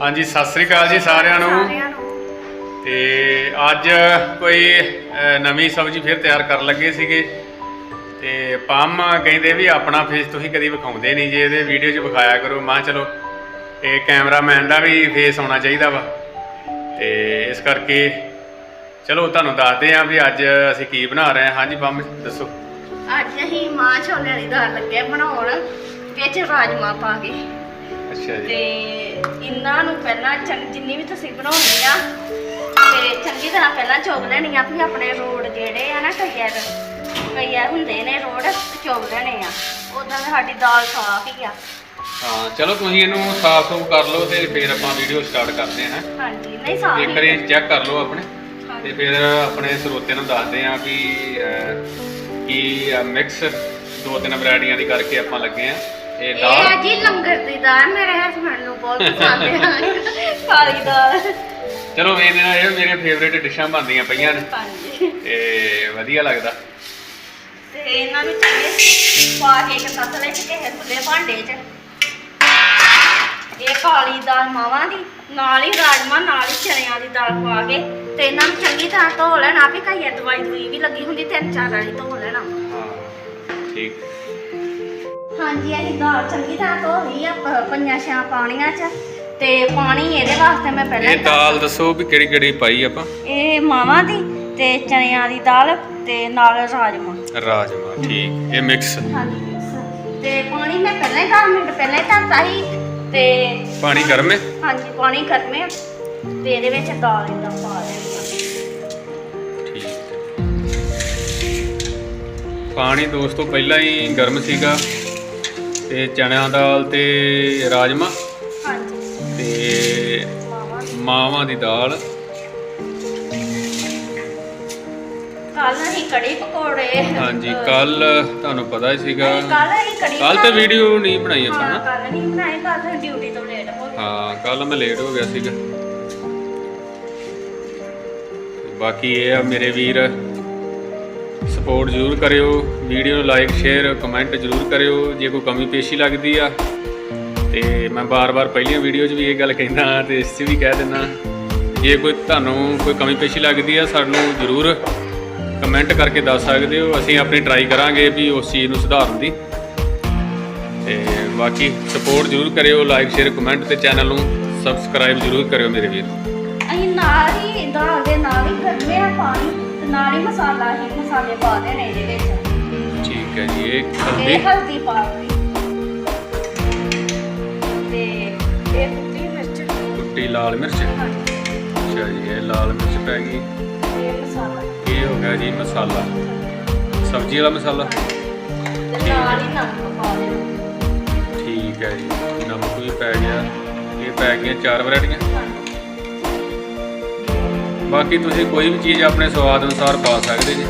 ਹਾਂਜੀ ਸਤਿ ਸ੍ਰੀ ਅਕਾਲ ਜੀ ਸਾਰਿਆਂ ਨੂੰ। ਸਾਰਿਆਂ ਨੂੰ। ਤੇ ਅੱਜ ਕੋਈ ਨਵੀਂ ਸਬਜ਼ੀ ਫਿਰ ਤਿਆਰ ਕਰਨ ਲੱਗੇ ਸੀਗੇ। ਤੇ ਪੰਮ ਕਹਿੰਦੇ ਵੀ ਆਪਣਾ ਫੇਸ ਤੁਸੀਂ ਕਦੀ ਵਿਖਾਉਂਦੇ ਨਹੀਂ ਜੇ ਇਹਦੇ ਵੀਡੀਓ 'ਚ ਵਿਖਾਇਆ ਕਰੋ। ਮੈਂ ਚਲੋ ਇਹ ਕੈਮਰਾਮੈਨ ਦਾ ਵੀ ਫੇਸ ਹੋਣਾ ਚਾਹੀਦਾ ਵਾ। ਤੇ ਇਸ ਕਰਕੇ ਚਲੋ ਤੁਹਾਨੂੰ ਦੱਸਦੇ ਆਂ ਵੀ ਅੱਜ ਅਸੀਂ ਕੀ ਬਣਾ ਰਹੇ ਹਾਂ। ਹਾਂਜੀ ਪੰਮ ਦੱਸੋ। ਅੱਜ ਅਸੀਂ ਮਾਂ ਛੋਲੇ ਵਾਲੀ ਦਾਲ ਲੱਗੇ ਬਣਾਉਣ ਵਿੱਚ ਰਾਜਮਾ ਪਾ ਕੇ। ਅੱਛਾ ਤੇ ਜੀ ਇਹਨਾਂ ਨੂੰ ਪਹਿਲਾਂ ਚੰਗ ਜਿੰਨੀ ਵੀ ਤੁਸੀਂ ਬਣਾਉਣੀ ਆ ਤੇ ਚੰਗੀ ਤਰ੍ਹਾਂ ਪਹਿਲਾਂ ਚੋਗ ਲੈਣੀ ਆ ਵੀ ਆਪਣੇ ਰੋਡ ਜਿਹੜੇ ਆ ਨਾ ਕਈਆਂ ਕਈਆਂ ਹੁੰਦੇ ਨੇ ਰੋਡ ਚੋਗ ਲੈਣੇ ਆ ਉਦਾਂ ਸਾਡੀ ਦਾਲ ਸਾਫ਼ ਹੀ ਆ ਹਾਂ ਚਲੋ ਤੁਸੀਂ ਇਹਨੂੰ ਸਾਫ਼ ਸੁਫ ਕਰ ਲਓ ਤੇ ਫਿਰ ਆਪਾਂ ਵੀਡੀਓ ਸਟਾਰਟ ਕਰਦੇ ਹਾਂ। ਹਾਂਜੀ ਨਹੀਂ ਸਾਫ਼ ਇੱਕ ਵਾਰੀ ਚੈੱਕ ਕਰ ਲਓ ਆਪਣੇ ਤੇ। ਫਿਰ ਆਪਣੇ ਸਰੋਤਿਆਂ ਨੂੰ ਦੱਸਦੇ ਹਾਂ ਅਹ, ਕੀ ਮਿਕਸ ਦੋ ਤਿੰਨ ਵੈਰਾਈਟੀਆਂ ਦੀ ਕਰਕੇ ਆਪਾਂ ਲੱਗੇ ਆ ਇਹ ਇਹ ਦਾਲ? ਆ ਜੀ ਲੰਗਰ ਦੀ ਦਾਲ ਮੇਰੇ ਹਸਬੰਡ ਨੂੰ ਬਹੁਤ ਪਸੰਦ ਹੈ ਕਾਲੀ ਦਾਲ। ਚਲੋ ਇਹਦੇ ਨਾਲ ਇਹ ਮੇਰੇ ਫੇਵਰੇਟ ਡਿਸ਼ਾਂ ਬਣਦੀਆਂ ਪਈਆਂ ਨੇ। ਹਾਂਜੀ। ਤੇ ਵਧੀਆ ਲੱਗਦਾ। ਤੇ ਇਹਨਾਂ ਨੂੰ ਚੰਗੇ ਪਾ ਕੇ ਇੱਕ ਤਸਲੇ ਚ ਕਿਸੇ ਖੁੱਲੇ ਭਾਂਡੇ ਚ। ਇਹ ਕਾਲੀ ਦਾਲ ਮਾਵਾਂ ਦੀ ਨਾਲ ਹੀ ਰਾਜਮਾ ਨਾਲ ਹੀ ਚਣਿਆਂ ਦੀ ਦਾਲ ਪਾ ਕੇ। ਤੇ ਇਹਨਾਂ ਨੂੰ ਚੰਗੀ ਤਰ੍ਹਾਂ ਧੋ ਲੈਣਾ ਵੀ ਕਈ ਦਵਾਈ ਦਵਾਈ ਵੀ ਲੱਗੀ ਹੁੰਦੀ ਤਿੰਨ ਚਾਰ ਧੋ ਲੈਣਾ। ਹਾਂ ਠੀਕ। ਹਾਂਜੀ ਇਹ ਦਾਲ ਚੰਗੀ ਤਰ੍ਹਾਂ ਧੋ ਲਈ ਆ ਪ- ਪੰਜਾਂ ਛਾਂ ਪਾਣੀਆਂ ਚ ਤੇ ਪਾਣੀ ਇਹਦੇ ਵਾਸਤੇ ਮੈਂ ਪਹਿਲਾਂ ਇਹ ਦਾਲ ਦੱਸੋ ਵੀ ਕਿਹੜੀ ਕਿਹੜੀ ਪਾਈ ਆਪਾਂ? ਇਹ ਮਾਵਾਂ ਦੀ ਤੇ ਚਣਿਆਂ ਦੀ ਦਾਲ ਤੇ ਨਾਲ ਰਾਜਮਾ ਰਾਜਮਾ ਠੀਕ ਇਹ ਮਿਕਸ ਹਾਂਜੀ mix। ਤੇ ਪਾਣੀ ਮੈਂ ਪਹਿਲਾਂ ਹੀ 10 ਮਿੰਟ ਪਹਿਲਾਂ ਹੀ ਧਰਤਾ ਸੀ ਤੇ ਪਾਣੀ ਗਰਮ ਹੈ ਹਾਂਜੀ ਪਾਣੀ ਗਰਮੇ ਤੇ ਇਹਦੇ ਵਿੱਚ ਦਾਲ ਇਦਾਂ ਪਾ ਦੇਣੀ ਆ। ਠੀਕ। ਹੈ ਪਾਣੀ ਦੋਸਤੋ ਪਹਿਲਾਂ ਹੀ ਗਰਮ ਸੀਗਾ। ਤੇ ਚਣਿਆਂ ਦਾਲ ਤੇ ਰਾਜਮਾ? ਹਾਂਜੀ। ਤੇ ਮਾਵਾਂ ਦੀ। ਮਾਵਾਂ ਦੀ ਦਾਲ। ਕੱਲ ਅਸੀਂ ਕੜੀ ਪਕੌੜੇ। ਹਾਂਜੀ ਕੱਲ ਤੁਹਾਨੂੰ ਪਤਾ ਹੀ ਸੀਗਾ। ਕੱਲ ਅਸੀਂ ਕੜੀ ਕੱਲ ਤੇ ਵੀਡੀਓ ਨਹੀਂ ਬਣਾਈ ਆਪਾਂ ਹਾਂ ਨਾ। ਕੱਲ ਨਹੀਂ ਬਣਾਏ ਕੱਲ ਡਿਊਟੀ ਤੋਂ ਲੇਟ ਹੋ ਗਏ। ਹਾਂ ਕੱਲ ਮੈਂ ਲੇਟ ਹੋ ਗਿਆ ਸੀਗਾ। ਬਾਕੀ ਇਹ ਆ ਮੇਰੇ ਵੀਰ। ਸਪੋਰਟ ਜ਼ਰੂਰ ਕਰਿਓ ਵੀਡੀਓ ਨੂੰ ਲਾਈਕ ਸ਼ੇਅਰ ਕਮੈਂਟ ਜ਼ਰੂਰ ਕਰਿਓ, ਜੇ ਕੋਈ ਕਮੀ ਪੇਸ਼ੀ ਲੱਗਦੀ ਆ। ਤੇ ਮੈਂ ਬਾਰ-ਬਾਰ ਪਹਿਲੀਆਂ ਵੀਡੀਓ 'ਚ ਵੀ ਇਹ ਗੱਲ ਕਹਿੰਦਾ ਤੇ ਇਸ 'ਚ ਵੀ ਕਹਿ ਦਿੰਦਾ ਜੇ ਕੋਈ ਤੁਹਾਨੂੰ ਕੋਈ ਕਮੀ ਪੇਸ਼ੀ ਲੱਗਦੀ ਆ, ਸਾਨੂੰ ਜ਼ਰੂਰ ਕਮੈਂਟ ਕਰਕੇ ਦੱਸ ਸਕਦੇ ਹੋ। ਅਸੀਂ ਆਪਣੀ ਟਰਾਈ ਕਰਾਂਗੇ ਵੀ ਉਸ ਚੀਜ਼ ਨੂੰ ਸੁਧਾਰਨ ਦੀ। ਤੇ ਬਾਕੀ ਸਪੋਰਟ ਜ਼ਰੂਰ ਕਰਿਓ ਲਾਈਕ ਸ਼ੇਅਰ ਕਮੈਂਟ ਤੇ ਚੈਨਲ ਨੂੰ ਸਬਸਕ੍ਰਾਈਬ ਜ਼ਰੂਰ ਕਰਿਓ ਮੇਰੇ ਵੀਰ। ਅਸੀਂ ਨਾਲ ਹੀ ਦਾਲ ਦੇ ਨਾਲ ਹੀ ਗਰਮੇ ਆ ਪਾਣੀ। ਨਾਲ ਹੀ ਮਸਾਲਾ ਹੀ ਮਸਾਲੇ ਪਾ ਦੇਣੇ ਇਹਦੇ ਵਿੱਚ। ਠੀਕ ਹੈ ਜੀ ਇਹ ਇਹ ਹਲਦੀ ਹਲਦੀ ਪਾ ਦਿੱਤੀ ਤੇ ਇਹ ਕੁੱਟੀ ਮਿਰਚ। ਕੁੱਟੀ ਲਾਲ ਮਿਰਚ? ਹਾਂਜੀ। ਅੱਛਾ ਜੀ ਇਹ ਲਾਲ ਮਿਰਚ ਪੈ ਗਈ। ਇਹ ਮਸਾਲਾ। ਇਹ ਹੋ ਗਿਆ ਜੀ ਮਸਾਲਾ। ਸਬਜ਼ੀ ਵਾਲਾ ਮਸਾਲਾ? ਤੇ ਨਾਲ ਹੀ ਨਮਕ ਪਾ ਦੇਣਾ। ਠੀਕ ਹੈ ਜੀ ਨਮਕ ਵੀ ਪੈ ਗਿਆ। ਇਹ ਪੈ ਗਈਆਂ ਚਾਰ ਵੈਰਾਈਟੀਆਂ। ਬਾਕੀ ਤੁਸੀਂ ਕੋਈ ਵੀ ਚੀਜ਼ ਆਪਣੇ ਸਵਾਦ ਅਨੁਸਾਰ ਪਾ ਸਕਦੇ ਜੀ।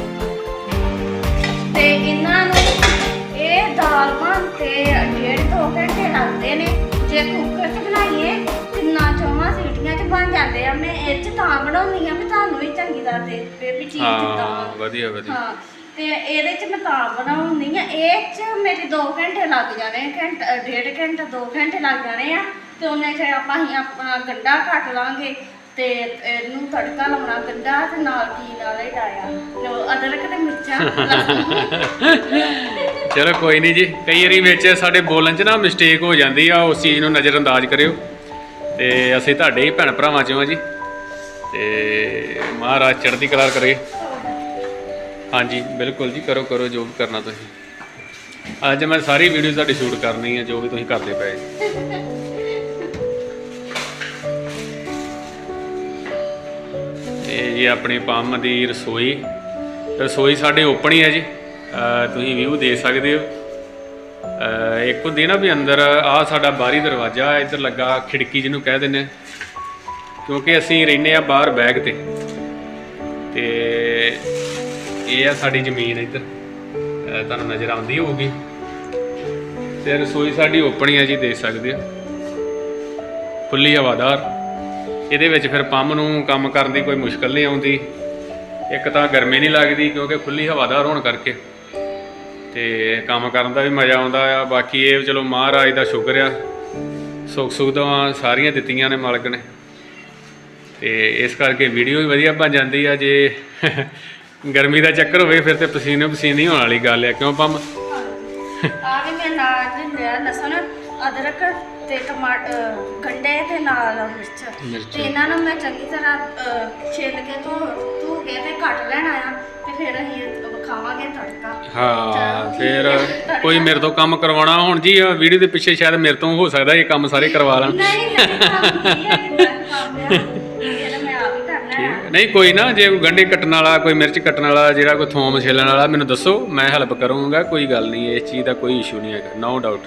ਤੇ ਇਹਨਾਂ ਨੂੰ ਇਹ ਦਾਲ ਬਣ ਤੇ ਡੇਢ ਦੋ ਘੰਟੇ ਲੱਗਦੇ ਨੇ। ਜੇ ਕੁੱਕਰ 'ਚ ਬਣਾਈਏ ਤਿੰਨਾਂ ਚੌਵਾਂ ਸੀਟੀਆਂ 'ਚ ਬਣ ਜਾਂਦੇ ਆ। ਮੈਂ ਇਹ 'ਚ ਤਾਂ ਬਣਾਉਂਦੀ ਆ ਵੀ ਤੁਹਾਨੂੰ ਵੀ ਚੰਗੀ ਤਰ੍ਹਾਂ ਦੇ ਵੀ ਚੀਜ਼ ਹਾਂ ਵਧੀਆ ਵਧੀਆ। ਹਾਂ ਤੇ ਇਹਦੇ 'ਚ ਮੈਂ ਤਾਂ ਬਣਾਉਂਦੀ ਆ। ਇਹ 'ਚ ਮੇਰੇ 2 ਘੰਟੇ ਲੱਗ ਜਾਣੇ ਘੰਟਾ ਡੇਢ ਘੰਟਾ 2 ਘੰਟੇ ਲੱਗ ਜਾਣੇ ਆ। ਤੇ ਉਹਨੇ ਚ ਆਪਾਂ ਹੀ ਆਪਣਾ ਗੰਡਾ ਕੱਟ ਲਾਂਗੇ ਤੇ ਇਹਨੂੰ ਤੜਕਾ ਲਾਉਣਾ ਗੰਡਾ ਤੇ ਨਾਲ ਕੀ ਨਾਲ ਹੀ ਡਾਇਆ। ਲੋ ਅਦਰਕ ਤੇ ਮਿਰਚਾਂ। ਲਸਣ। ਚਲੋ ਕੋਈ ਨਹੀਂ ਜੀ, ਕਈ ਵਾਰੀ ਵਿੱਚ ਸਾਡੇ ਬੋਲਣ 'ਚ ਨਾ ਮਿਸਟੇਕ ਹੋ ਜਾਂਦੀ ਆ, ਉਸ ਚੀਜ਼ ਨੂੰ ਨਜ਼ਰਅੰਦਾਜ਼ ਕਰਿਓ। ਤੇ ਅਸੀਂ ਤੁਹਾਡੇ ਹੀ ਭੈਣ ਭਰਾਵਾਂ ਚੋਂ ਆ ਜੀ। ਤੇ ਮਹਾਰਾਜ ਚੜ੍ਹਦੀ ਕਲਾ ਕਰੇ। ਹਾਂਜੀ, ਬਿਲਕੁਲ ਜੀ, ਕਰੋ ਕਰੋ, ਜੋ ਵੀ ਕਰਨਾ ਤੁਸੀਂ। ਅੱਜ ਮੈਂ ਸਾਰੀ ਵੀਡੀਓ ਤੁਹਾਡੀ ਸ਼ੂਟ ਕਰਨੀ ਹੈ ਜੋ ਵੀ ਤੁਸੀਂ ਕਰਦੇ ਪਏ। ਇਹ ਜੀ ਆਪਣੀ ਪੰਮ ਦੀ ਰਸੋਈ। ਰਸੋਈ ਸਾਡੇ ਓਪਨ ਹੀ ਹੈ ਜੀ। ਤੁਸੀਂ ਵਿਊ ਦੇ ਸਕਦੇ ਹੋ। ਅਹ ਇੱਕ ਹੁੰਦੀ ਨਾ ਵੀ ਅੰਦਰ ਆ ਸਾਡਾ ਬਾਹਰੀ ਦਰਵਾਜ਼ਾ, ਇੱਧਰ ਲੱਗਾ ਖਿੜਕੀ ਜਿਹਨੂੰ ਕਹਿ ਦਿੰਦੇ ਕਿਉਂਕਿ ਅਸੀਂ ਰਹਿੰਦੇ ਆ ਬਾਹਰ ਬੈਗ ਤੇ। ਤੇ ਇਹ ਆ ਸਾਡੀ ਜ਼ਮੀਨ ਇੱਧਰ। ਤੁਹਾਨੂੰ ਨਜ਼ਰ ਆਉਂਦੀ ਹੋਊਗੀ। ਤੇ ਰਸੋਈ ਸਾਡੀ ਓਪਨ ਹੀ ਹੈ ਜੀ, ਦੇਖ ਸਕਦੇ ਹੋ। ਖੁੱਲੀ ਹਵਾਦਾਰ। ਇਹਦੇ ਵਿੱਚ ਫਿਰ ਪੰਮ ਨੂੰ ਕੰਮ ਕਰਨ ਦੀ ਕੋਈ ਮੁਸ਼ਕਲ ਨਹੀਂ ਆਉਂਦੀ। ਇੱਕ ਤਾਂ ਗਰਮੀ ਨਹੀਂ ਲੱਗਦੀ ਕਿਉਂਕਿ ਖੁੱਲੀ ਹਵਾਦਾਰ ਹੋਣ ਕਰਕੇ। ਤੇ ਕੰਮ ਕਰਨ ਦਾ ਵੀ ਮਜ਼ਾ ਆਉਂਦਾ ਆ। ਬਾਕੀ ਇਹ ਚਲੋ ਮਹਾਰਾਜ ਦਾ ਸ਼ੁਕਰ ਆ। ਸੁੱਖ ਸੁਵਿਧਾਵਾਂ ਸਾਰੀਆਂ ਦਿੱਤੀਆਂ ਨੇ ਮਾਲਕ ਨੇ। ਤੇ ਇਸ ਕਰਕੇ ਵੀਡੀਓ ਵੀ ਵਧੀਆ ਬਣ ਜਾਂਦੀ ਆ। ਜੇ ਗਰਮੀ ਦਾ ਚੱਕਰ ਹੋਵੇ ਫਿਰ ਤੇ ਪਸੀਨੇ ਪਸੀਨੇ ਹੋਣ ਵਾਲੀ ਗੱਲ ਆ। ਕਿਉਂ ਪੰਮ? ਆ ਵੀ ਮੈਂ ਨਾਲ ਲਿਆ ਲਸਣ ਅਦਰਕ ਤੇ ਟਮਾਟਰ ਗੰਡੇ ਤੇ ਨਾਲ ਮਿਰਚ। ਮਿਰਚ। ਤੇ ਇਹਨਾਂ ਨੂੰ ਮੈਂ ਚੰਗੀ ਤਰ੍ਹਾਂ ਅਹ, ਛਿੱਲ ਕੇ ਧੋ ਧੋ ਕੇ ਤੇ ਕੱਟ ਲੈਣਾ ਆ ਤੇ ਫਿਰ ਅਸੀਂ ਖਾਵਾਂਗੇ ਤੜਕਾ। ਹਾਂ ਫਿਰ ਕੋਈ ਮੇਰੇ ਤੋਂ ਕੰਮ ਕਰਵਾਉਣਾ ਹੁਣ ਜੀ ਵੀਡੀਓ ਦੇ ਪਿੱਛੇ ਸ਼ਾਇਦ ਮੇਰੇ ਤੋਂ ਹੋ ਸਕਦਾ ਇਹ ਕੰਮ ਸਾਰੇ ਕਰਵਾ ਲੈਣ। ਨਹੀਂ ਨਹੀਂ ਕੰਮ ਕੀ ਹੈ ਕਿੰਨਾ ਕੰਮ ਆ। ਇਹ ਤਾਂ ਮੈਂ ਆਪ ਹੀ ਕਰਨਾ ਆ ਨਹੀਂ ਕੋਈ ਨਾ ਜੇ ਕੋਈ ਗੰਢੇ ਕੱਟਣ ਵਾਲਾ ਕੋਈ ਮਿਰਚ ਕੱਟਣ ਵਾਲਾ ਜਿਹੜਾ ਕੋਈ ਥੋਮ ਛਿੱਲਣ ਵਾਲਾ ਮੈਨੂੰ ਦੱਸੋ ਮੈਂ ਹੈਲਪ ਕਰੂੰਗਾ ਕੋਈ ਗੱਲ ਨਹੀਂ ਇਸ ਚੀਜ਼ ਦਾ ਕੋਈ ਇਸ਼ੂ ਨਹੀਂ ਹੈਗਾ ਨੋ ਡਾਊਟ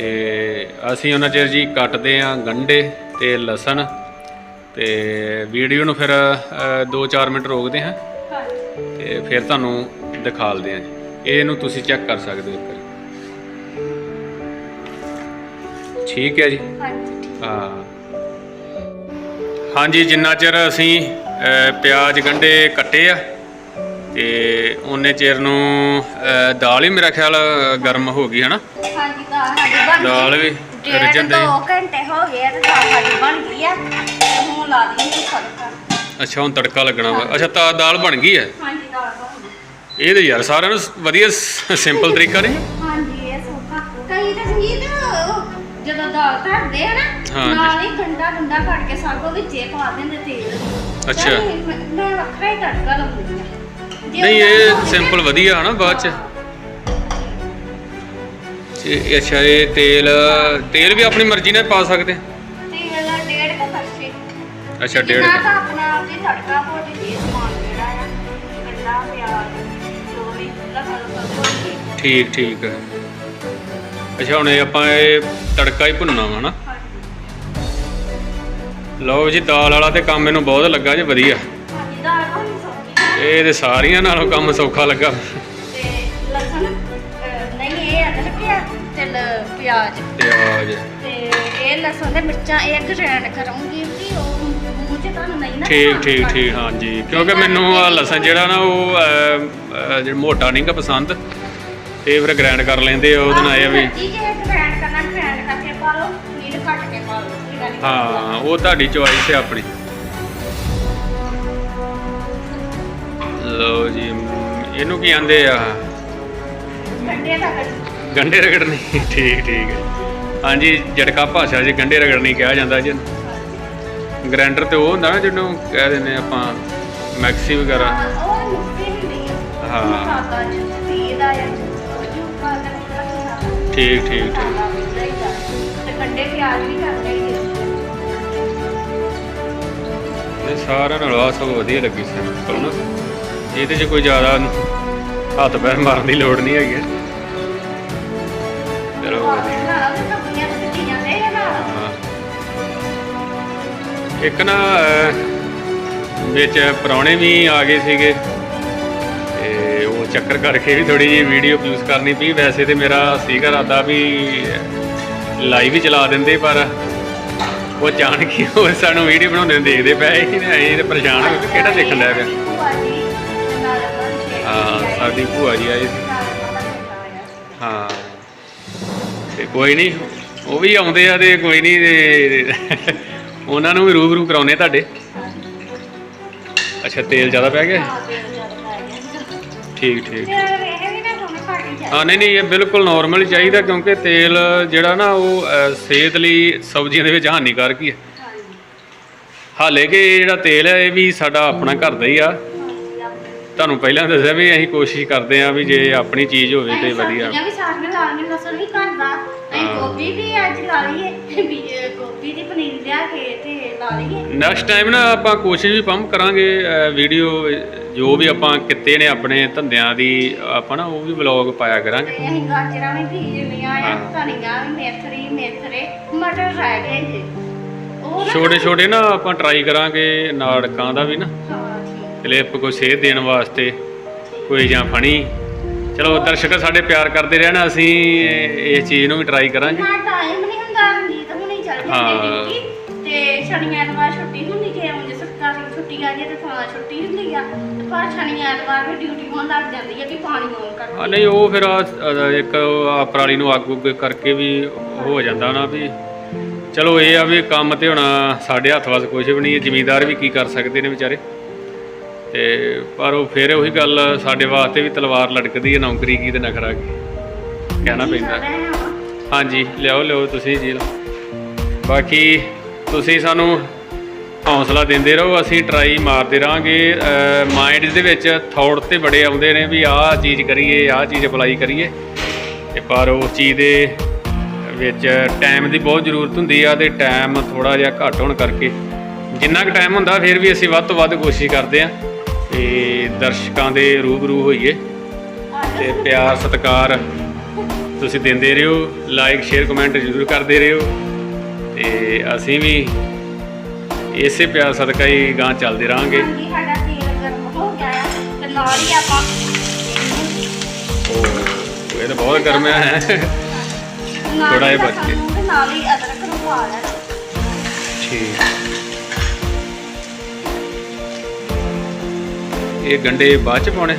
ਤੇ ਅਸੀਂ ਉਹਨਾਂ ਚਿਰ ਜੀ ਕੱਟਦੇ ਆਂ ਗੰਢੇ ਤੇ ਲਸਣ ਤੇ ਵੀਡੀਓ ਨੂੰ ਫਿਰ 2-4 ਮਿੰਟ ਰੋਕਦੇ ਹਾਂ ਹਾਂਜੀ ਤੇ ਫਿਰ ਤੁਹਾਨੂੰ ਦਿਖਾਲਦੇ ਆਂ ਜੀ। ਇਹਨੂੰ ਤੁਸੀਂ ਚੈੱਕ ਕਰ ਸਕਦੇ ਹੋ ਇੱਕ ਠੀਕ ਹੈ ਜੀ? ਹਾਂ। ਹਾਂਜੀ, ਜਿੰਨਾ ਚਿਰ ਅਸੀਂ ਪਿਆਜ਼ ਗੰਢੇ ਕੱਟੇ ਆ ਤੇ ਉਹਨੇ ਚਿਰ ਨੂੰ ਦਾਲ ਹੀ ਮੇਰਾ ਖਿਆਲ ਗਰਮ ਹੋ ਗਈ, ਹਨਾ? ਹਾਂਜੀ। ਦਾਲ ਸਾਡੀ ਬਣ ਗਈ ਦਾਲ ਵੀ ਡੇਢ ਰਿੱਝਣ ਦੇ। ਦੋ ਘੰਟੇ ਹੋ ਗਏ ਆ ਤੇ ਦਾਲ ਸਾਡੀ ਬਣ ਗਈ ਆ। ਤੇ ਹੁਣ ਲਾ ਦਈਏ ਤੜਕਾ। ਅੱਛਾ ਹੁਣ ਤੜਕਾ ਲੱਗਣਾ ਵਾ। ਅੱਛਾ ਤਾਂ ਦਾਲ ਬਣ ਗਈ ਹੈ ਹਾਂਜੀ ਦਾਲ ਬਣ ਗਈ। ਇਹ ਤੇ ਯਾਰ ਸਾਰਿਆਂ ਨੂੰ ਵਧੀਆ ਸਿੰਪਲ ਤਰੀਕਾ ਨਹੀਂ? ਹਾਂਜੀ ਇਹ ਸੌਖਾ। ਕਈ ਤਾਂ ਸੰਗੀਤ ਉਹ ਜਦੋਂ ਦਾਲ ਧਰਦੇ ਆ ਨਾ ਹਾਂਜੀ। ਨਾਲ ਹੀ ਗੰਡਾ ਗੰਡਾ ਕੱਟ ਕੇ ਸਾਗੋ ਵਿੱਚ ਇਹ ਪਾ ਦਿੰਦੇ ਤੇਲ। ਅੱਛਾ। ਨਹੀਂ, ਮੈਂ ਮੈਂ ਵੱਖਰਾ ਹੀ ਤੜਕਾ ਲਾਉਂਦੀ ਆ ਜੇ ਨਹੀਂ ਇਹ ਸਿੰਪਲ ਵਧੀਆ ਹਨਾ ਬਾਅਦ ਚ। ਇਹ ਅੱਛਾ ਇਹ ਤੇਲ ਤੇਲ ਵੀ ਆਪਣੀ ਮਰਜ਼ੀ ਨਾਲ ਪਾ ਸਕਦੇ? ਤੇਲ ਡੇਢ ਕੁ ਕੜਛੀ ਅੱਛਾ ਡੇਢ ਜਿੰਨਾ ਤਾਂ ਆਪਣਾ ਆਪਣੀ ਤੜਕਾ ਭੁੱਜ ਜੇ ਸਮਾਨ ਜਿਹੜਾ ਆ ਗੰਡਾ ਪਿਆਜ਼ ਜੋ ਵੀ ਲਸਣ ਲਸਣ ਭੁੱਜ ਕੇ ਠੀਕ ਠੀਕ ਹੈ। ਅੱਛਾ ਹੁਣ ਇਹ ਆਪਾਂ ਇਹ ਤੜਕਾ ਹੀ ਭੁੰਨਣਾ ਵਾ ਨਾ? ਲਓ ਜੀ ਦਾਲ ਵਾਲਾ ਤੇ ਕੰਮ ਮੈਨੂੰ ਬਹੁਤ ਲੱਗਾ ਜੀ ਵਧੀਆ। ਹਾਂਜੀ ਦਾਲ ਬਣੀ ਸੌਖੀ। ਇਹ ਤੇ ਸਾਰੀਆਂ ਨਾਲੋਂ ਕੰਮ ਸੌਖਾ ਲੱਗਾ। ਲ- ਪਿਆਜ਼। ਪਿਆਜ਼। ਤੇ ਇਹ ਲਸਣ ਤੇ ਮਿਰਚਾਂ ਇਹ ਗ੍ਰੈਂਡ ਕਰੂੰਗੀ ਕਿ ਉਹ ਮੂੰਹ 'ਚ ਤੁਹਾਨੂੰ ਨਹੀਂ ਨਾ ਠੀਕ ਠੀਕ। ਠੀਕ ਹਾਂਜੀ। ਕਿਉਂਕਿ ਮੈਨੂੰ ਆ ਲਸਣ ਜਿਹੜਾ ਨਾ ਉਹ ਜਿਹੜਾ ਮੋਟਾ ਨਹੀਂਗਾ ਪਸੰਦ ਤੇ ਫਿਰ ਗ੍ਰਾਈਂਡ ਕਰ ਲੈਂਦੇ ਆ ਉਹਦੇ ਨਾਲ ਇਹ ਆ ਵੀ। ਜੇ ਗ੍ਰੈਂਡ ਕਰਨਾ ਗ੍ਰੈਂਡ ਕਰਕੇ ਪਾ ਲਓ ਨੀਰ ਕੱਟ ਕੇ ਪਾ ਲਓ ਨਹੀਂ ਹਾਂ ਉਹ ਤੁਹਾਡੀ ਚੋਇਸ ਹੈ ਆਪਣੀ। ਲਓ ਜੀ ਮ, ਇਹਨੂੰ ਕੀ ਆਂਦੇ ਆ? ਗੰਡੇ ਦਾ ਕੱਟ ਗੰਡੇ ਰਗੜਨੀ। ਠੀਕ ਠੀਕ ਹੈ। ਹਾਂਜੀ ਜੜਕਾ ਭਾਸ਼ਾ 'ਚ ਗੰਡੇ ਰਗੜਨੀ ਕਿਹਾ ਜਾਂਦਾ ਜੀ। ਗ੍ਰਾਈਂਡਰ ਤੇ ਉਹ ਹੁੰਦਾ ਨਾ ਜਿਹਨੂੰ ਕਹਿ ਦਿੰਦੇ ਆਪਾਂ ਮੈਕਸੀ ਵਗੈਰਾ। ਉਹ ਮਿੱਟੀ ਹੁੰਦੀ ਆ। ਹਾਂ। ਦਾ ਜੋ ਠੀਕ ਠੀਕ ਠੀਕ। ਤੇ ਗੰਡੇ ਪਿਆਜ਼ ਵੀ ਕਰ ਲਈਦੇ ਇਹ ਸਾਰਿਆਂ ਨਾਲੋਂ ਆਹ ਸਭ ਵਧੀਆ ਲੱਗੀ ਸਿੰਪਲ ਨਾ ਇਹਦੇ 'ਚ ਕੋਈ ਜ਼ਿਆਦਾ ਹੱਥ ਪੈਰ ਮਾਰਨ ਦੀ ਲੋੜ ਨਹੀਂ ਹੈਗੀ। ਚਲੋ ਵਧੀਆ ਹਾਂ। ਇੱਕ ਨਾ ਅਹ, ਵਿੱਚ ਪ੍ਰਾਹੁਣੇ ਵੀ ਆ ਗਏ ਸੀਗੇ ਤੇ ਉਹ ਚੱਕਰ ਕਰਕੇ ਵੀ ਥੋੜੀ ਜਿਹੀ ਵੀਡੀਓ ਪਲੂਸ ਕਰਨੀ ਪਈ ਵੈਸੇ ਤੇ ਮੇਰਾ ਸੀਗਾ ਇਰਾਦਾ ਵੀ ਲਾਈਵ ਹੀ ਚਲਾ ਦਿੰਦੇ ਪਰ ਉਹ ਜਾਣ ਕੇ ਉਹ ਸਾਨੂੰ ਵੀਡੀਓ ਬਣਾਉਂਦੇ ਨੂੰ ਦੇਖਦੇ ਪਏ ਸੀ ਤੇ ਅਸੀਂ ਤੇ ਪਰੇਸ਼ਾਨ ਹੋ ਗਏ ਕਿਹੜਾ ਦੇਖਣ ਲੱਗ ਪਿਆ ਹਾਂ ਸਾਡੀ ਭੂਆ ਜੀ ਆਏ ਆਇਆ ਸੀ। ਹਾਂ ਤੇ ਕੋਈ ਨਹੀਂ, ਉਹ ਵੀ ਆਉਂਦੇ ਆ ਤੇ ਕੋਈ ਨਹੀਂ ਤੇ ਉਹਨਾਂ ਨੂੰ ਵੀ ਰੂਬਰੂ ਕਰਾਉਨੇ ਤੁਹਾਡੇ। ਅੱਛਾ, ਤੇਲ ਜ਼ਿਆਦਾ ਪੈ ਗਿਆ? ਠੀਕ ਠੀਕ ਹਾਂ, ਨਹੀਂ ਨਹੀਂ, ਇਹ ਬਿਲਕੁਲ ਨਾਰਮਲ ਚਾਹੀਦਾ ਕਿਉਂਕਿ ਤੇਲ ਜਿਹੜਾ ਨਾ ਉਹ ਸਿਹਤ ਲਈ ਸਬਜ਼ੀਆਂ ਦੇ ਵਿੱਚ ਹਾਨੀਕਾਰਕ ਹੀ ਹੈ। ਹਾਲੇ ਕਿ ਇਹ ਜਿਹੜਾ ਤੇਲ ਹੈ, ਇਹ ਵੀ ਸਾਡਾ ਆਪਣਾ ਘਰ ਦਾ ਹੀ ਆ। ਤੁਹਾਨੂੰ ਪਹਿਲਾਂ ਦੱਸਿਆ ਵੀ ਅਸੀਂ ਕੋਸ਼ਿਸ਼ ਕਰਦੇ ਆ ਵੀ ਜੇ ਆਪਣੀ ਚੀਜ਼ ਹੋਵੇ ਤੇ ਵਧੀਆ। ਸਬਜ਼ੀਆਂ ਵੀ ਸਾਰੀਆਂ ਲਾ ਲਈਆਂ ਲਸਣ ਵੀ ਘਰ ਦਾ ਅਸੀਂ ਹਾਂ। ਗੋਭੀ ਵੀ ਅੱਜ ਲਾ ਲਈਏ ਵੀ ਇਹ ਗੋਭੀ ਦੀ ਪਨੀਰ ਲਿਆ ਕੇ ਤੇ ਲਾ ਲਈਏ। ਨੈਕਸਟ ਟਾਈਮ ਨਾ ਆਪਾਂ ਕੋਸ਼ਿਸ਼ ਵੀ ਪੰਪ ਕਰਾਂਗੇ ਵੀਡੀਓ ਜੋ ਵੀ ਆਪਾਂ ਕਿਤੇ ਨੇ ਆਪਣੇ ਧੰਦਿਆਂ ਦੀ ਆਪਾਂ ਨਾ ਉਹ ਵੀ ਵਲੌਗ ਪਾਇਆ ਕਰਾਂਗੇ। ਤੇ ਅਸੀਂ ਗਾਜਰਾਂ ਵੀ ਬੀਜ ਲਈਆਂ ਆ ਹਾਂ। ਧਨੀਆ ਵੀ ਮੇਥਰੀ ਮੇਥਰੇ ਮਟਰ ਰਹਿ ਗਏ ਜੀ। ਉਹ ਨਾ- ਛੋਟੇ ਛੋਟੇ ਨਾ ਆਪਾਂ ਟਰਾਈ ਕਰਾਂਗੇ ਨਾੜਕਾਂ ਦਾ ਵੀ ਨਾ। ਹਾਂ। ਕਲਿੱਪ ਕੋਈ ਸੇਧ ਦੇਣ ਵਾਸਤੇ ਕੋਈ ਜਾਂ ਫਣੀ। ਚਲੋ ਦਰਸ਼ਕ ਸਾਡੇ ਪਿਆਰ ਕਰਦੇ ਰਹਿਣਾ ਅਸੀਂ ਇਸ ਚੀਜ਼ ਨੂੰ ਵੀ ਟਰਾਈ ਕਰਾਂਗੇ। ਨਾ ਟਾਈਮ ਨਹੀਂ ਹੁੰਦਾ ਰਣਜੀਤ ਹੁਣੀ ਚੱਲ ਹਾਂ। ਜਾਂਦੇ ਡਿਊਟੀ ਤੇ ਸ਼ਨੀ ਐਤਵਾਰ ਛੁੱਟੀ ਹੁੰਦੀ ਜੇ ਉਂਝ ਸਰਕਾਰੀ ਛੁੱਟੀ ਆ ਜੇ ਤੇ ਤਾਂ ਛੁੱਟੀ ਹੁੰਦੀ ਆ ਤੇ ਪਰ ਸ਼ਨੀ ਐਤਵਾਰ ਵੀ ਡਿਊਟੀ ਹੋਣ ਲੱਗ ਜਾਂਦੀ ਹੈ ਕਿ ਪਾਣੀ ਆਉਣ ਆ ਕਰਕੇ ਨਹੀਂ ਉਹ ਫਿਰ ਆ- ਆ ਇੱਕ ਆ ਪਰਾਲੀ ਨੂੰ ਅੱਗ ਉੱਗ ਕਰਕੇ ਵੀ ਹੋ ਜਾਂਦਾ ਨਾ ਵੀ। ਚਲੋ ਇਹ ਆ ਵੀ ਕੰਮ ਤੇ ਹੁਣ ਸਾਡੇ ਹੱਥ ਵੱਸ ਕੁਝ ਵੀ ਨਹੀਂ ਹੈ ਜ਼ਿਮੀਂਦਾਰ ਵੀ ਕੀ ਕਰ ਸਕਦੇ ਨੇ ਵਿਚਾਰੇ। ਤੇ ਪਰ ਉਹ ਫਿਰ ਉਹੀ ਗੱਲ ਸਾਡੇ ਵਾਸਤੇ ਵੀ ਤਲਵਾਰ ਲਟਕਦੀ ਹੈ ਨੌਕਰੀ ਕੀ ਤੇ ਨਖਰਾ ਕੀ। ਕਹਿਣਾ ਪੈਂਦਾ। ਹਾਂਜੀ ਲਿਆਓ ਲਿਆਓ ਤੁਸੀਂ ਜੀ ਲਓ। ਬਾਕੀ ਤੁਸੀਂ ਸਾਨੂੰ ਹੌਸਲਾ ਦਿੰਦੇ ਰਹੋ ਅਸੀਂ ਟਰਾਈ ਮਾਰਦੇ ਰਹਾਂਗੇ। ਮਾਈਂਡ ਦੇ ਵਿੱਚ ਥੌਟ ਤੇ ਬੜੇ ਆਉਂਦੇ ਨੇ ਵੀ ਆਹ ਚੀਜ਼ ਕਰੀਏ ਆਹ ਚੀਜ਼ ਅਪਲਾਈ ਕਰੀਏ। ਤੇ ਪਰ ਉਸ ਚੀਜ਼ ਦੇ ਵਿੱਚ ਟਾਈਮ ਦੀ ਬਹੁਤ ਜ਼ਰੂਰਤ ਹੁੰਦੀ ਆ ਤੇ ਟਾਈਮ ਥੋੜਾ ਜਿਹਾ ਘੱਟ ਹੋਣ ਕਰਕੇ। ਜਿੰਨਾ ਕੁ ਟਾਈਮ ਹੁੰਦਾ ਫਿਰ ਵੀ ਅਸੀਂ ਵੱਧ ਤੋਂ ਵੱਧ ਕੋਸ਼ਿਸ਼ ਕਰਦੇ ਆ। ਤੇ ਦਰਸ਼ਕਾਂ ਦੇ ਰੂਬਰੂ ਹੋਈਏ ਤੇ ਪਿਆਰ ਸਤਿਕਾਰ ਤੁਸੀਂ ਦਿੰਦੇ ਰਹੋ ਲਾਈਕ ਸ਼ੇਅਰ ਕਮੈਂਟ ਜ਼ਰੂਰ ਕਰਦੇ ਰਹੋ ਤੇ ਅਸੀਂ ਵੀ ਇਸੇ ਪਿਆਰ ਸਦਕਾ ਹੀ ਗਾਂ ਚੱਲਦੇ ਰਹਾਂਗੇ। ਸਾਡਾ ਤੇਲ ਗਰਮ ਹੋ ਗਿਆ ਆ ਤੇ ਨਾਲ ਹੀ ਆਪਾਂ ਉਹ ਇਹ ਤਾਂ ਬਹੁਤ ਗਰਮ ਹੈ ਨਾਲ ਥੋੜ੍ਹਾ ਹੀ ਜਿਹਾ ਬਚ ਕੇ। ਤੇ ਨਾਲ ਹੀ ਅਦਰਕ ਨੂੰ ਪਾ ਲੈਣਾ। ਠੀਕ। ਇਹ ਗੰਡੇ ਬਾਅਦ ਚ ਪਾਉਣੇ।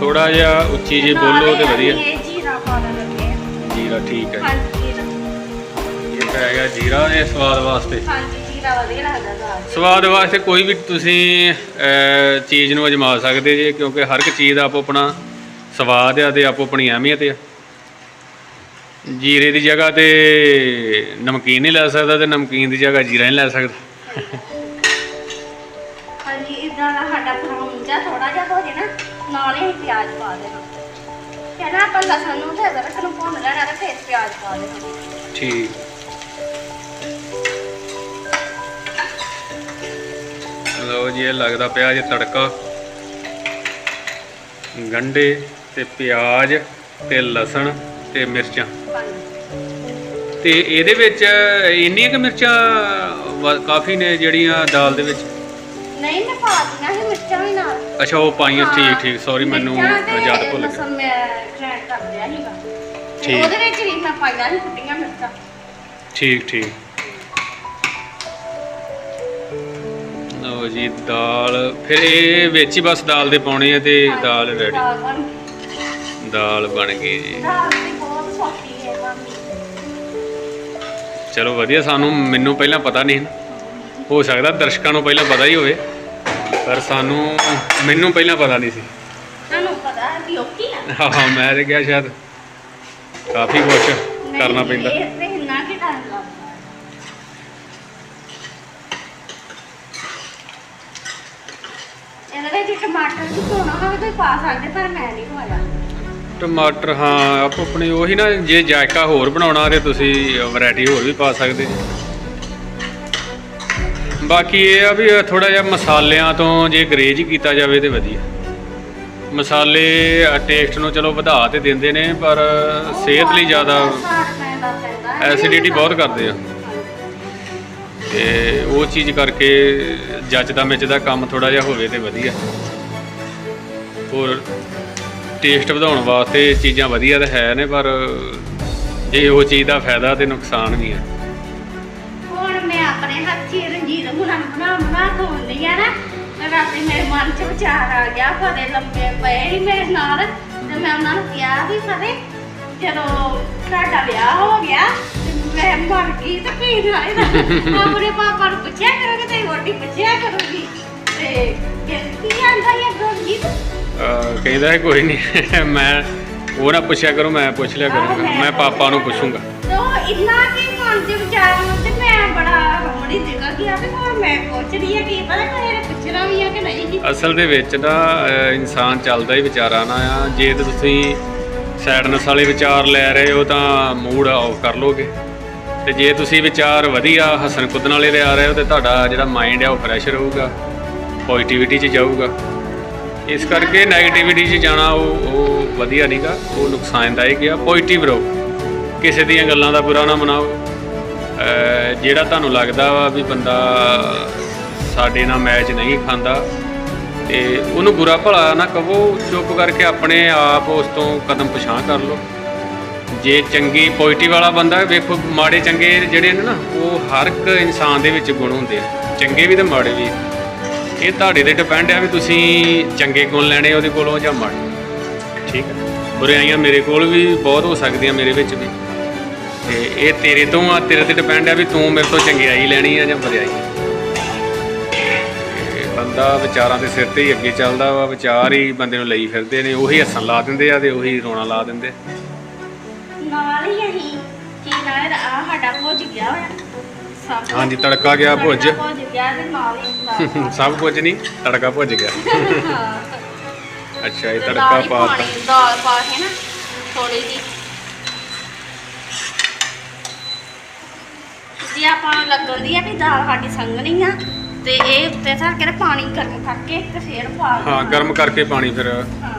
ਥੋੜਾ ਜਿਹਾ ਉੱਚੀ ਜੀ ਬੋਲੋ ਤੇ ਵਧੀਆ। ਜੀਰਾ ਠੀਕ ਹੈ। ਇਹ ਪੈ ਗਿਆ ਜੀਰਾ ਇਹ ਸਵਾਦ ਵਾਸਤੇ। ਹਾਂਜੀ ਜੀਰਾ ਵਧੀਆ ਲੱਗਦਾ ਦਾਲ 'ਚ। ਸਵਾਦ ਵਾਸਤੇ ਕੋਈ ਵੀ ਤੁਸੀਂ ਚੀਜ਼ ਨੂੰ ਅਜਮਾ ਸਕਦੇ ਜੇ ਕਿਉਂਕਿ ਹਰ ਇੱਕ ਚੀਜ਼ ਦਾ ਆਪੋ ਆਪਣਾ ਸਵਾਦ ਆ ਤੇ ਆਪੋ ਆਪਣੀ ਅਹਿਮੀਅਤ ਆ। ਜੀਰੇ ਦੀ ਜਗ੍ਹਾ ਤੇ ਨਮਕੀਨ ਨਹੀਂ ਲੈ ਸਕਦਾ ਤੇ ਨਮਕੀਨ ਦੀ ਜਗ੍ਹਾ ਜੀਰਾ ਨਹੀਂ ਲੈ ਸਕਦਾ। ਨਾਲ ਹੀ ਅਸੀਂ ਪਿਆਜ਼ ਪਾ ਦੇਣਾ ਕਹਿੰਦਾ ਆਪਾਂ ਲਸਣ ਨੂੰ ਤੇ ਅਦਰਕ ਨੂੰ ਭੁੰਨ ਲੈਣਾ ਤੇ ਫਿਰ ਪਿਆਜ਼ ਪਾ ਦੇਣਾ ਠੀਕ। ਲਓ ਜੀ ਇਹ ਲੱਗਦਾ ਪਿਆ ਜੀ ਤੜਕਾ। ਗੰਡੇ ਤੇ ਪਿਆਜ਼ ਤੇ ਲਸਣ ਤੇ ਮਿਰਚਾਂ। ਤੇ ਇਹਦੇ ਵਿੱਚ ਇੰਨੀਆਂ ਕਿ ਮਿਰਚਾਂ ਕਾਫੀ ਨੇ ਜਿਹੜੀਆਂ ਦਾਲ ਦੇ ਵਿੱਚ? ਨਹੀਂ ਮੈਂ ਪਾ ਦਿੰਦਾ ਸੀ ਮਿਰਚਾਂ ਵੀ ਨਾਲ। ਅੱਛਾ ਉਹ ਪਾਈਆਂ ਠੀਕ ਠੀਕ ਸੌਰੀ ਮੈਨੂੰ ਯਾਦ ਭੁੱਲ ਗਿਆ। ਮੈਂ ਗ੍ਰਾਈਂਡ ਕਰ ਲਿਆ ਸੀਗਾ। ਤੇ ਠੀਕ। ਉਹਦੇ ਵਿੱਚ ਵੀ ਮੈਂ ਪਾਈਆਂ ਸੀ ਕੁੱਟੀਆਂ ਮਿਰਚਾਂ। ਠੀਕ ਠੀਕ। ਲਓ ਜੀ ਦਾਲ। ਫਿਰ ਇਹ ਵਿੱਚ ਹੀ ਬਸ ਦਾਲ ਦੇ ਪਾਉਣੇ ਆ ਤੇ ਦਾਲ ਰੈਡੀ ਦਾਲ ਬਣ ਗਈ। ਦਾਲ ਬਣ ਗਈ ਜੀ। ਦਾਲ ਤੇ ਬਹੁਤ ਸੌਖੀ ਹੈ ਮੰਮੀ। ਚਲੋ ਵਧੀਆ ਸਾਨੂੰ ਮੈਨੂੰ ਪਹਿਲਾਂ ਪਤਾ ਨਹੀਂ ਸੀ। ਹੋ ਸਕਦਾ ਦਰਸ਼ਕਾਂ ਨੂੰ ਪਹਿਲਾਂ ਪਤਾ ਹੀ ਹੋਵੇ ਪਰ ਸਾਨੂੰ ਮੈਨੂੰ ਪਹਿਲਾਂ ਪਤਾ ਨਹੀਂ ਸੀ। ਤੁਹਾਨੂੰ ਪਤਾ ਹੈ ਵੀ ਔਖੀ ਆ। ਹਾਂ ਮੈਂ ਤੇ ਕਿਹਾ ਸ਼ਾਇਦ ਕਾਫੀ ਕੁਛ ਕਰਨਾ ਪੈਂਦਾ। ਇਹ ਤੇ ਇੰਨਾ ਕਿ ਟਾਈਮ ਲੱਗਦਾ ਇਹਦੇ ਵਿੱਚ ਟਮਾਟਰ ਵੀ ਪਾਉਣਾ ਹੋਵੇ ਤਾਂ ਪਾ ਸਕਦੇ ਪਰ ਮੈਂ ਨਹੀਂ ਪਾਇਆ ਟਮਾਟਰ ਹਾਂ ਆਪੋ ਆਪਣੀ ਉਹੀ ਨਾ ਜੇ ਜਾਇਕਾ ਹੋਰ ਬਣਾਉਣਾ ਤੇ ਤੁਸੀਂ ਵੈਰਾਈਟੀ ਹੋਰ ਵੀ ਪਾ ਸਕਦੇ। ਜੀ ਬਾਕੀ ਇਹ ਆ ਵੀ ਥੋੜਾ ਜਿਹਾ ਮਸਾਲਿਆਂ ਤੋਂ ਜੇ ਗਰੇਜ ਕੀਤਾ ਜਾਵੇ ਤੇ ਵਧੀਆ। ਮਸਾਲੇ ਟੇਸਟ ਨੂੰ ਚਲੋ ਵਧਾ ਤੇ ਦਿੰਦੇ ਨੇ, ਪਰ ਸਿਹਤ ਲਈ ਜ਼ਿਆਦਾ ਐਸਿਡਿਟੀ ਬਹੁਤ ਕਰਦੇ ਆ। ਤੇ ਉਹ ਚੀਜ਼ ਕਰਕੇ ਜੱਜਦਾ ਮਿੱਚ ਦਾ ਕੰਮ ਥੋੜਾ ਜਿਹਾ ਹੋਵੇ ਤੇ ਵਧੀਆ। ਹੋਰ ਟੇਸਟ ਵਧਾਉਣ ਵਾਸਤੇ ਚੀਜ਼ਾਂ ਵਧੀਆ ਤਾਂ ਹੈ ਨੇ, ਪਰ ਜੇ ਉਹ ਚੀਜ਼ ਦਾ ਫਾਇਦਾ ਤੇ ਨੁਕਸਾਨ ਵੀ ਹੈ ਹੁਣ ਮੈਂ ਆਪਣੇ ਹੱਥੀ ਰੰਜੀਤ ਹੁਣਾਂ ਨੂੰ ਬਣਾ ਬਣਾ ਖਵਾਉਂਦੀ ਆ ਨਾ। ਤੇ ਰਾਤੀ ਮੇਰੇ ਮਨ 'ਚ ਵਿਚਾਰ ਆ ਗਿਆ ਫਤੇ ਲੰਬੇ ਪਏ ਸੀ ਮੇਰੇ ਨਾਲ ਤੇ ਮੈਂ ਉਹਨਾਂ ਨੂੰ ਕਿਹਾ ਵੀ ਫਤੇ ਜਦੋਂ ਤੁਹਾਡਾ ਵਿਆਹ ਹੋ ਗਿਆ ਤੇ ਮੈਂ ਮਰ ਗਈ ਤੇ ਕੀ ਨਾ ਇਹਦਾ? ਆਪਣੇ ਪਾਪਾ ਨੂੰ ਪੁੱਛਿਆ ਕਰੋਗੇ ਤੇ ਰੋਟੀ ਪੁੱਛਿਆ ਕਰੋਗੀ। ਤੇ ਕਹਿੰਦੀ ਕੀ ਆਂਦਾ ਇਹ ਰਣਜੀਤ ਅਹ ਕਹਿੰਦਾ ਹੈ ਕੋਈ ਨਹੀਂ ਮੈਂ ਉਹ ਨਾ ਪੁੱਛਿਆ ਕਰੋ ਮੈਂ ਪੁੱਛ ਲਿਆ ਕਰੂੰਗਾ ਮੈਂ ਪਾਪਾ ਨੂੰ ਪੁੱਛੂੰਗਾ। ਤੇ ਇੰਨਾ ਕੀ ਮਨ 'ਚ ਵਿਚਾਰ ਆਉਣ ਤੇ ਮੈਂ ਬੜਾ ਰੋਣੀ ਨਿਕਲ ਗਿਆ ਤੇ ਹੁਣ ਮੈਂ ਪੁੱਛ ਰਹੀ ਆ ਕੀ ਪਤਾ ਕੋਈ ਇਹਨੇ ਪੁੱਛਣਾ ਵੀ ਆ ਕਿ ਨਹੀਂ ਅਸਲ ਦੇ ਵਿੱਚ ਨਾ, ਅਹ, ਇਨਸਾਨ ਚੱਲਦਾ ਹੀ ਵਿਚਾਰਾਂ ਨਾਲ ਆ। ਜੇ ਤੇ ਤੁਸੀਂ ਸੈਡਨੈਸ ਵਾਲੇ ਵਿਚਾਰ ਲੈ ਰਹੇ ਹੋ ਤਾਂ ਮੂਡ ਆਫ ਕਰ ਲੋਗੇ। ਤੇ ਜੇ ਤੁਸੀਂ ਵਿਚਾਰ ਵਧੀਆ ਹਸਨ ਕੁੱਦਣ ਵਾਲੇ ਲਿਆ ਰਹੇ ਹੋ ਤੇ ਤੁਹਾਡਾ ਜਿਹੜਾ ਮਾਈਂਡ ਆ ਉਹ ਫਰੈਸ਼ ਰਹੂਗਾ ਪੋਜ਼ਿਟਿਵਿਟੀ 'ਚ ਜਾਊਗਾ। ਇਸ ਕਰਕੇ 네ਗੇਟਿਵਿਟੀ 'ਚ ਜਾਣਾ ਉਹ ਉਹ ਵਧੀਆ ਨਹੀਂਗਾ ਉਹ ਨੁਕਸਾਨਦਾਇਕ ਆ। ਪੋਜ਼ਿਟਿਵ ਰਹੋ। ਕਿਸੇ ਦੀਆਂ ਗੱਲਾਂ ਦਾ ਬੁਰਾ ਨਾ ਮਨਾਓ। ਜਿਹੜਾ ਤੁਹਾਨੂੰ ਲੱਗਦਾ ਵਾ ਵੀ ਬੰਦਾ ਸਾਡੇ ਨਾਲ ਮੈਚ ਨਹੀਂ ਖਾਂਦਾ, ਤੇ ਉਹਨੂੰ ਬੁਰਾ ਭਲਾ ਨਾ ਕਹੋ, ਚੁੱਪ ਕਰਕੇ ਆਪਣੇ ਆਪ ਉਸ ਤੋਂ ਕਦਮ ਪਛਾਣ ਕਰ ਲਓ। ਜੇ ਚੰਗੀ ਪੋਜ਼ਿਟਿਵ ਵਾਲਾ ਬੰਦਾ ਵੇਖੋ ਮਾੜੇ ਚੰਗੇ ਜਿਹੜੇ ਨੇ ਨਾ, ਉਹ ਹਰ ਇੱਕ ਇਨਸਾਨ ਦੇ ਵਿੱਚ ਗੁਣ ਹੁੰਦੇ ਆ। ਚੰਗੇ ਵੀ ਤੇ ਮਾੜੇ ਵੀ ਇਹ ਤੁਹਾਡੇ ਤੇ ਡਿਪੈਂਡ ਆ ਵੀ ਤੁਸੀਂ ਚੰਗੇ ਗੁਣ ਲੈਣੇ ਉਹਦੇ ਕੋਲੋਂ ਜਾਂ ਮਾੜੇ। ਠੀਕ ਹੈ ਬੁਰਾਈਆਂ ਮੇਰੇ ਕੋਲ ਵੀ ਬਹੁਤ ਹੋ ਸਕਦੀਆਂ ਮੇਰੇ ਵਿੱਚ ਵੀ। ਤੇ ਇਹ ਤੇਰੇ ਤੋਂ ਆ ਤੇਰੇ ਤੇ ਡਿਪੈਂਡ ਆ ਵੀ ਤੂੰ ਮੇਰੇ ਤੋਂ ਚੰਗਿਆਈ ਲੈਣੀ ਆ ਜਾਂ ਬੁਰਾਈ ਬੰਦਾ ਵਿਚਾਰਾਂ ਦੇ ਸਿਰ ਤੇ ਹੀ ਅੱਗੇ ਚੱਲਦਾ ਵਾ ਵਿਚਾਰ ਹੀ ਬੰਦੇ ਨੂੰ ਲਈ ਫਿਰਦੇ ਨੇ ਉਹੀ ਹੱਸਣ ਲਾ ਦਿੰਦੇ ਆ ਤੇ ਉਹੀ ਰੋਣਾ ਲਾ ਦਿੰਦੇ। ਨਾਲ ਹੀ ਅਸੀਂ ਕੀ ਨਾਲ ਆ ਸਾਡਾ ਭੁੱਜ ਗਿਆ ਹੋਇਆ। ਸਭ ਹਾਂਜੀ ਤੜਕਾ ਗਿਆ ਭੁੱਜ। ਤੜਕਾ ਭੁੱਜ ਗਿਆ ਤੇ ਨਾਲ ਹੀ ਦਾਲ ਸਭ ਕੁਝ ਨਹੀਂ ਤੜਕਾ ਭੁੱਜ ਗਿਆ। ਅੱਛਾ ਇਹ ਤੜਕਾ ਪਾਤਾ ਦਾਲ ਪਾ ਕੇ ਨਾ ਥੋੜੀ ਜੀ ਜੇ ਆਪਾਂ ਨੂੰ ਲੱਗਣ ਦੀ ਆ ਵੀ ਦਾਲ ਸਾਡੀ ਸੰਗਣੀ ਆ ਤੇ ਇਹ ਉੱਤੇ ਧਰ ਕੇ ਤੇ ਪਾਣੀ ਗਰਮ ਕਰਕੇ ਤੇ ਫੇਰ ਪਾ ਹਾਂ ਗਰਮ ਕਰਕੇ ਪਾਣੀ ਫਿਰ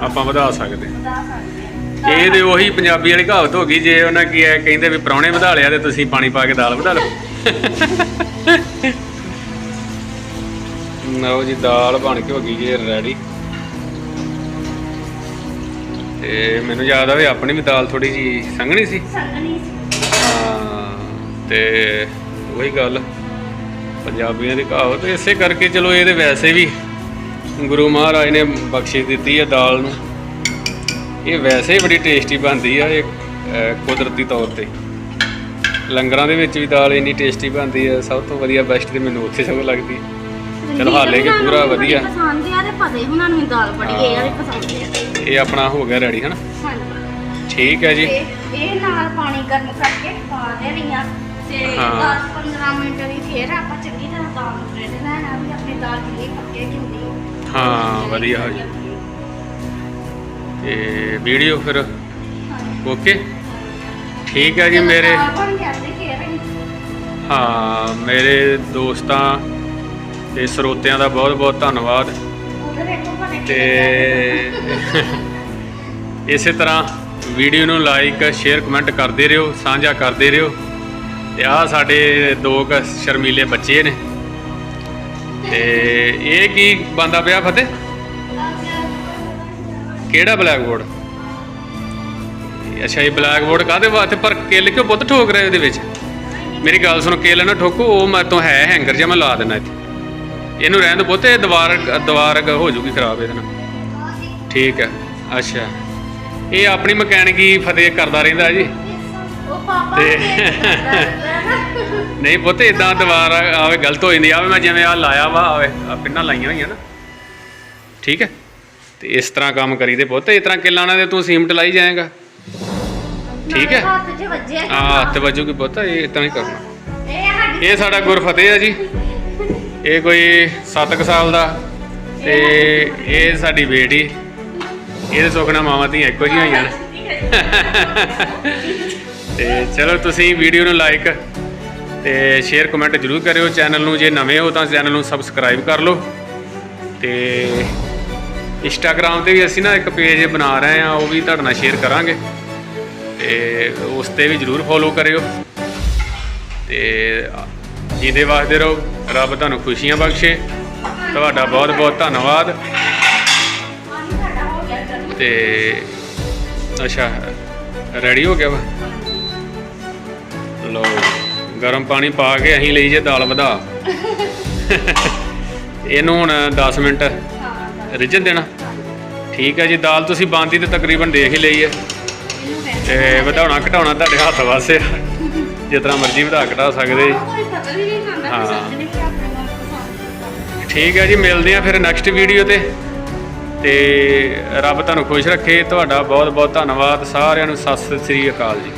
ਆਪਾਂ ਵਧਾ ਸਕਦੇ। ਹਾਂ। ਵਧਾ ਸਕਦੇ ਆ। ਇਹ ਤੇ ਉਹੀ ਪੰਜਾਬੀ ਵਾਲੀ ਕਹਾਵਤ ਹੋ ਗਈ ਜੇ ਉਹਨਾਂ ਕੀ ਹੈ ਕਹਿੰਦੇ ਵੀ ਪ੍ਰਾਹੁਣੇ ਵਧਾ ਲਿਆ ਤੇ ਤੁਸੀਂ ਪਾਣੀ ਪਾ ਕੇ ਦਾਲ ਵਧਾ ਲਓ। ਲਓ ਜੀ ਦਾਲ ਬਣ ਕੇ ਹੋ ਗਈ ਜੇ ਰੈਡੀ ਤੇ ਮੈਨੂੰ ਯਾਦ ਆਵੇ ਆਪਣੀ ਵੀ ਦਾਲ ਥੋੜੀ ਜੀ ਸੰਘਣੀ ਸੀ। ਸੰਗਣੀ ਸੀ। ਹਾਂ ਤੇ ਉਹੀ ਗੱਲ। ਪੰਜਾਬੀਆਂ ਦੀ ਕਹਾਵਤ ਇਸੇ ਕਰਕੇ ਚਲੋ ਇਹਦੇ ਵੈਸੇ ਵੀ ਗੁਰੂ ਮਹਾਰਾਜ ਨੇ ਬਖਸ਼ਿਸ਼ ਦਿੱਤੀ ਹੈ ਦਾਲ ਨੂੰ। ਇਹ ਵੈਸੇ ਹੀ ਬੜੀ ਟੇਸਟੀ ਬਣਦੀ ਆ ਇਹ ਕੁਦਰਤੀ ਤੌਰ ਤੇ। ਲੰਗਰਾਂ ਦੇ ਵਿੱਚ ਵੀ ਦਾਲ ਇੰਨੀ ਟੇਸਟੀ ਬਣਦੀ ਹੈ ਸਭ ਤੋਂ ਵਧੀਆ ਬੈਸਟ ਤੇ ਮੈਨੂੰ ਉੱਥੇ ਸਭ ਲੱਗਦੀ। ਚਲੋ ਹਾਲੇ ਕਿ ਪੂਰਾ ਵਧੀਆ। ਪਸੰਦ ਆ ਤੇ ਪਤਾ ਹੀ ਉਹਨਾਂ ਨੂੰ ਵੀ ਦਾਲ ਬੜੀ ਇਹ ਵਾਲੀ ਪਸੰਦ ਆ। ਇਹ ਆਪਣਾ ਹੋ ਗਿਆ ਰੈਡੀ ਹਨਾ? ਹਾਂਜੀ। ਠੀਕ ਹੈ ਜੀ। ਇਹ ਨਾਲ ਪਾਣੀ ਗਰਮ ਕਰਕੇ ਪਾ ਦੇਣੀ ਆ। ਤੇ ਹਾਂ। 10-15 ਮਿੰਟ ਦੀ ਫੇਰ ਆਪਾਂ ਚੰਗੀ ਤਰ੍ਹਾਂ ਦਾਲ ਨੂੰ ਰੇੜ ਲੈਣਾ ਵੀ ਆਪਣੀ ਦਾਲ ਕਿੰਨੀ ਪੱਕੇ ਕਿ ਹੁੰਦੀ ਹਾਂ ਵਧੀਆ ਜੀ। ਤੇ ਵੀਡੀਓ ਫਿਰ ਓਕੇ? ਠੀਕ ਹੈ ਜੀ ਮੇਰੇ। ਹਾਂ। ਮੇਰੇ ਦੋਸਤਾਂ ਤੇ ਸਰੋਤਿਆਂ ਦਾ ਬਹੁਤ ਬਹੁਤ ਧੰਨਵਾਦ। ਤੇ ਇਸੇ ਤਰ੍ਹਾਂ ਵੀਡੀਓ ਨੂੰ ਲਾਈਕ ਸ਼ੇਅਰ ਕਮੈਂਟ ਕਰਦੇ ਰਹੋ ਸਾਂਝਾ ਕਰਦੇ ਰਹੋ। ਤੇ ਆਹ ਸਾਡੇ ਦੋ ਕ ਸ਼ਰਮੀਲੇ ਬੱਚੇ ਨੇ। ਤੇ ਇਹ ਕੀ ਬੰਦਾ ਪਿਆ ਫਤਿਹ? ਕਿਹੜਾ ਬਲੈਕ ਬੋਰਡ ਅੱਛਾ, ਇਹ ਬਲੈਕ ਬੋਰਡ ਕਾਦੇ ਵਾਸਤੇ? ਪਰ ਕਿੱਲ ਕਿਉਂ ਪੁੱਤ ਠੋਕ ਰਿਹਾ ਇਹਦੇ ਵਿੱਚ? ਮੇਰੀ ਗੱਲ ਸੁਣੋ, ਕਿੱਲ ਨਾ ਠੋਕੋ, ਉਹ ਮੈਂ ਤੋਂ ਹੈ ਹੈਂਗਰ ਜਿਹਾ, ਮੈਂ ਲਾ ਦੇਣਾ ਇੱਥੇ। ਇਹਨੂੰ ਰਹਿਣ ਦੋ ਪੁੱਤ, ਇਹ ਦੀਵਾਰ ਦੀਵਾਰ ਹੋ ਜੂਗੀ ਖਰਾਬ ਇਹਦੇ ਨਾਲ। ਠੀਕ ਹੈ, ਅੱਛਾ। ਇਹ ਆਪਣੀ ਮਕੈਨਿਕੀ ਫਤਿਹ ਕਰਦਾ ਰਹਿੰਦਾ ਜੀ। ਉਹ ਪਾਪਾ ਤੇ- ਨਹੀਂ ਪੁੱਤ ਇਦਾਂ ਦੀਵਾਰ ਆਵੇ ਗਲਤ ਹੋ ਜਾਂਦੀ ਆਵੇ ਮੈਂ ਜਿਵੇਂ ਆ ਲਾਇਆ ਵਾ ਆਵੇ ਆ ਪਿੰਨਾਂ ਲਾਈਆਂ ਹੋਈਆਂ ਨਾ। ਠੀਕ ਹੈ? ਤੇ ਇਸ ਤਰ੍ਹਾਂ ਕੰਮ ਕਰੀਦੇ ਪੁੱਤ ਇਸ ਤਰ੍ਹਾਂ ਕਿੱਲਾਂ ਨਾਲ ਤੇ ਤੂੰ ਸੀਮਟ ਲਾਈ ਜਾਏਗਾ। ਠੀਕ ਹੈ? ਹੱਥ 'ਚ ਵੱਜੇ ਆ ਹੱਥ ਵੱਜੂਗੀ ਪੁੱਤ ਇਹ ਇਦਾਂ ਹੀ ਕਰਨਾ ਇਹ ਸਾਡੀ ਇਹ ਸਾਡਾ ਗੁਰਫਤਿਹ ਆ ਜੀ। ਇਹ ਕੋਈ 7 ਸਾਲ ਦਾ ਤੇ ਇਹ ਸਾਡੀ ਬੇਟੀ। ਇਹਦੇ ਸੁਖਣਾ ਮਾਵਾਂ ਧੀਆਂ ਇੱਕੋ ਜਿਹੀਆਂ ਹੋਈਆਂ ਨੇ। ਤੇ ਚਲੋ ਤੁਸੀਂ ਵੀਡੀਓ ਨੂੰ ਲਾਈਕ ਤੇ ਸ਼ੇਅਰ ਕਮੈਂਟ ਜਰੂਰ ਕਰਿਓ। ਚੈਨਲ ਨੂੰ ਜੇ ਨਵੇਂ ਹੋ ਤਾਂ ਚੈਨਲ ਨੂੰ ਸਬਸਕ੍ਰਾਈਬ ਕਰ ਲਓ। ਤੇ ਇੰਸਟਾਗ੍ਰam ਤੇ ਵੀ ਅਸੀਂ ਨਾ ਇੱਕ ਪੇਜ ਬਣਾ ਰਹੇ ਆ ਉਹ ਵੀ ਤੁਹਾਡੇ ਨਾਲ ਸ਼ੇਅਰ ਕਰਾਂਗੇ। ਤੇ ਉਸ ਤੇ ਵੀ ਜਰੂਰ ਫੋਲੋ ਕਰਿਓ। ਤੇ ਜਿਹਦੇ ਵਾਸਤੇ ਰਹੋ, ਰੱਬ ਤੁਹਾਨੂੰ ਖੁਸ਼ੀਆਂ ਬਖਸ਼ੇ। ਤੁਹਾਡਾ ਬਹੁਤ ਬਹੁਤ ਧੰਨਵਾਦ। ਪਾਣੀ ਤੇ ਅੱਛਾ ਰੈਡੀ ਹੋ ਗਿਆ ਵਾ? ਲਓ, ਗਰਮ ਪਾਣੀ ਪਾ ਕੇ ਅਸੀਂ ਲਈ ਜੇ ਦਾਲ ਵਧਾ। ਇਹਨੂੰ ਹੁਣ 10 ਮਿੰਟ ਰਿੱਝਣ ਦੇਣਾ। ਠੀਕ ਹੈ ਜੀ, ਦਾਲ ਤੁਸੀਂ ਬਾਂਦੀ ਤੇ ਤਕਰੀਬਨ ਦੇਖ ਹੀ ਲਈ ਹੈ। ਇਹਨੂੰ ਤੇ ਵਧਾਉਣਾ ਘਟਾਉਣਾ ਤੁਹਾਡੇ ਹੱਥ ਵਾਸਤੇ। ਜਿਸ ਤਰ੍ਹਾਂ ਮਰਜ਼ੀ ਵਧਾ ਘਟਾ ਸਕਦੇ। ਹਾਂ। ਠੀਕ ਹੈ ਜੀ, ਮਿਲਦੇ ਆ ਫਿਰ ਨੈਕਸਟ ਵੀਡੀਓ ਤੇ। ਤੇ ਰੱਬ ਤੁਹਾਨੂੰ ਖੁਸ਼ ਰੱਖੇ। ਤੁਹਾਡਾ ਬਹੁਤ ਬਹੁਤ ਧੰਨਵਾਦ। ਸਾਰਿਆਂ ਨੂੰ ਸਤਿ ਸ੍ਰੀ ਅਕਾਲ ਜੀ।